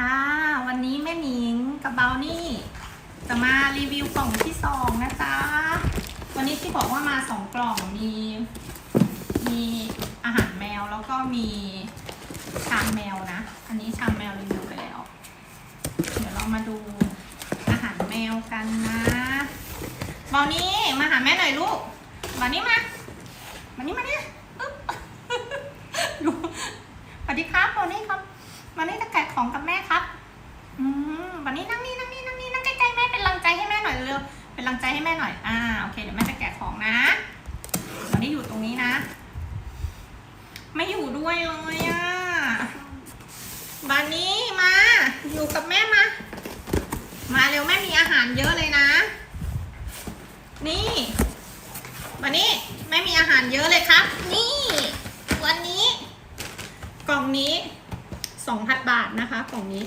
ค่ะ วันนี้แม่หนิงกับเบลนี่จะมารีวิวกล่องที่สองนะจ๊ะ วันนี้ที่บอกว่ามาสองกล่องมี มีอาหารแมวแล้วก็มีชามแมวนะ อันนี้ชามแมวรีวิวไปแล้ว เดี๋ยวเรามาดูอาหารแมวกันนะเบลนี่มาหาแม่หน่อยลูกมานี่มามานี่มานี่อึ๊บดูสวัสดีครับโบนี่ครับ วันนี้จะแกะของกับแม่ครับ อืมวันนี้นั่งนี่นั่งนี่นั่งนี่นั่งใกล้ๆแม่เป็นกำลังใจให้แม่หน่อยเร็วเป็นกำลังใจให้แม่หน่อย อ่า โอเค เดี๋ยวแม่จะแกะของนะ วันนี้อยู่ตรงนี้นะ ไม่อยู่ด้วยเลยอะบานนี้มา อยู่กับแม่มา มาเร็วแม่มีอาหารเยอะเลยนะ นี่วันนี้แม่มีอาหารเยอะเลยครับ นี่ กล่องนี้ 2,000 บาทนะคะกล่องนี้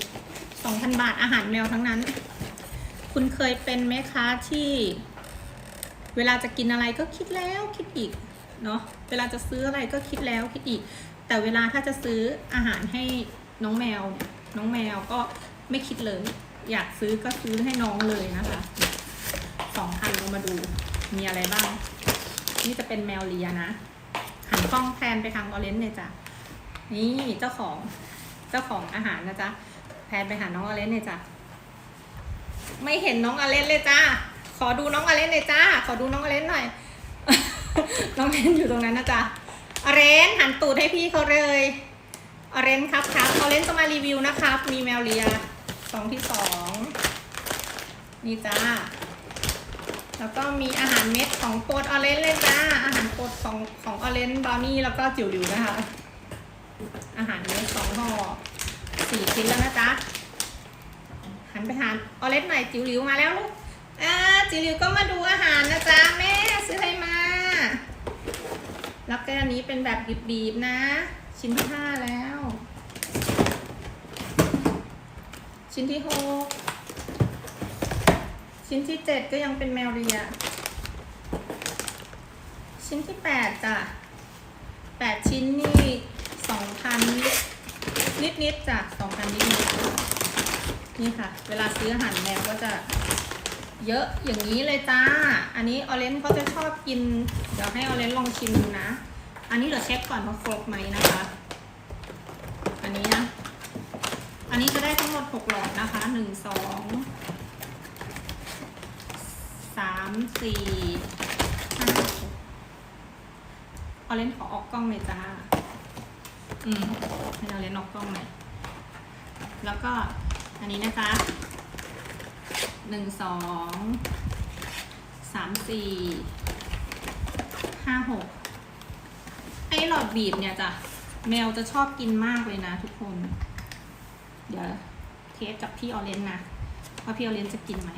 2,000 บาทอาหารแมวทั้งนั้น คุณเคยเป็นไหมคะที่ เวลาจะกินอะไรก็คิดแล้วคิดอีกเนาะเวลาจะซื้ออะไรก็คิดแล้วคิดอีก แต่เวลาถ้าจะซื้ออาหารให้น้องแมว น้องแมวก็ไม่คิดเลย อยากซื้อก็ซื้อให้น้องเลยนะคะสองพันเรามาดูมีอะไรบ้าง นี่จะเป็นแมวเลียนะหันกล้องแพนไปทางออเรนจ์เลยจ้ะนี่เจ้าของ เจ้าของอาหารนะจ๊ะแพนไปหาน้องอเลนเลยจ้ะไม่เห็นน้องอเลนเลยจ้าขอดูน้องอเลนเลยจ้าขอดูน้องอเลนหน่อย น้องอเลนอยู่ตรงนั้นนะจ๊ะอเลนหันตูดให้พี่เขาเลยอเลนครับครับอเลนจะมารีวิวนะครับ มีแมวเลียสองที่สองนี่จ้าแล้วก็มีอาหารเม็ดของโปรดออเรนเลยจ้าอาหารโปรดของของออเรนบราวนี่แล้วก็จิ๋วหลิวนะคะ อาหารเม็ดสองห่อสี่ชิ้นแล้วนะจ๊ะหันไปหาออเล็หน่อยจิ๋วหลิวมาแล้วลูกอ่าจิ๋วหลิวก็มาดูอาหารนะจ๊ะแม่ซื้อให้มาแล้วก็อันนี้เป็นแบบบีบๆนะ ชิ้นที่ห้าแล้ว ชิ้นที่หกชิ้นที่เจ็ดก็ยังเป็นแมวเรียชิ้นที่แปดจ้ะแปดชิ้นนี่ องพันนิดนิดๆจ้ะสองพันนิดนิดนี่ค่ะ เวลาซื้ออาหารแมวก็จะเยอะอย่างนี้เลยจ้า อันนี้ออเรนจ์เขาจะชอบกิน เดี๋ยวให้ออเรนจ์ลองชิมดูนะ อันนี้เดี๋ยวเช็คก่อนว่าครบไหมนะคะ อันนี้นะ อันนี้จะได้ทั้งหมดหกหลอดนะคะหนึ่งสองสามสี่ห้าหกออเรนจ์ขอออกกล้องเลยจ้า อืมให้เราเล่นออกกล้องหน่อยแล้วก็อันนี้นะจ๊ะหนึ่งสองสามสี่ห้าหกไอ้หลอดบีบเนี่ยจ้ะแมวจะชอบกินมากเลยนะทุกคน เดี๋ยวเทสกับพี่ออเรนนะว่าพี่ออเรนจ์จะกินไหม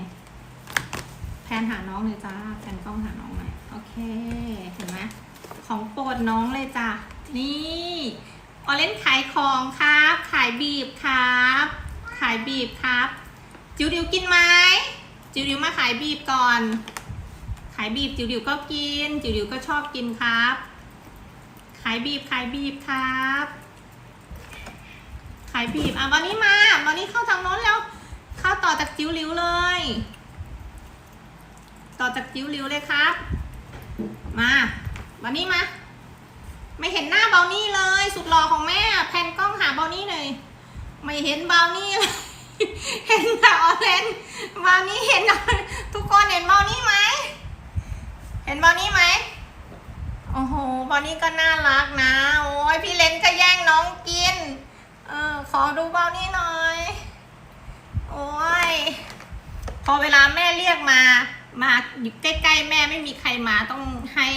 แพนหาน้องเลยจ้าแพนกล้องหาน้องหน่อยโอเค เห็นไหมของโปรดน้องเลยจ้ะนี่ ออเล่นขายของครับ ขายบีบครับ ขายบีบครับ จิ๋วดิวกินไหมจิ๋วดิวมาขายบีบก่อน ขายบีบจิ๋วดิวก็กิน จิ๋วดิวก็ชอบกินครับ ขายบีบขายบีบครับ ขายบีบอะวันนี้มาวันนี้เข้าทางโน้นแล้ว เข้าต่อจากจิ๋วหลิวเลย ต่อจากจิ๋วหลิวเลยครับ มาวันนี้มา ไม่เห็นหน้าเบานี่เลย สุดหล่อของแม่แพนกล้องหาเบานี่หน่อยไม่เห็นเบานี่เลยเห็นแต่ออเรนเบานี่เห็นทุกคนเห็นเบานี่ไหมเห็นเบานี่ไหมโอ้โหเบานี่ก็น่ารักนะ โอ้ยพี่เลนก็แย่งน้องกิน เออขอดูเบานี่หน่อย โอ้ยพอเวลาแม่เรียกมา มาอยู่ใกล้ๆแม่ไม่มีใครมาต้องให้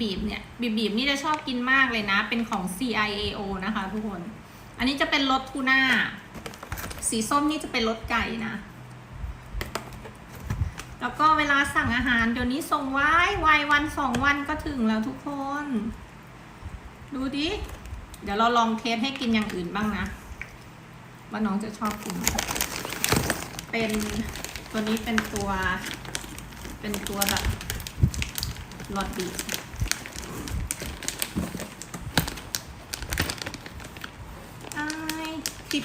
บีบๆเนี่ยบีบๆนี่จะชอบกินมากเลยนะ เป็นของ CIAO นะคะทุกคน อันนี้จะเป็นรสทูน่า สีส้มนี่จะเป็นรสไก่นะ แล้วก็เวลาสั่งอาหารเดี๋ยวนี้ส่งไว้ไววันสองวันก็ถึงแล้วทุกคน ดูดิ เดี๋ยวเราลองเทสให้กินอย่างอื่นบ้างนะ ว่าน้องจะชอบกิน เป็นตัวนี้เป็นตัว เป็นตัวแบบหลอดบีบอายผิด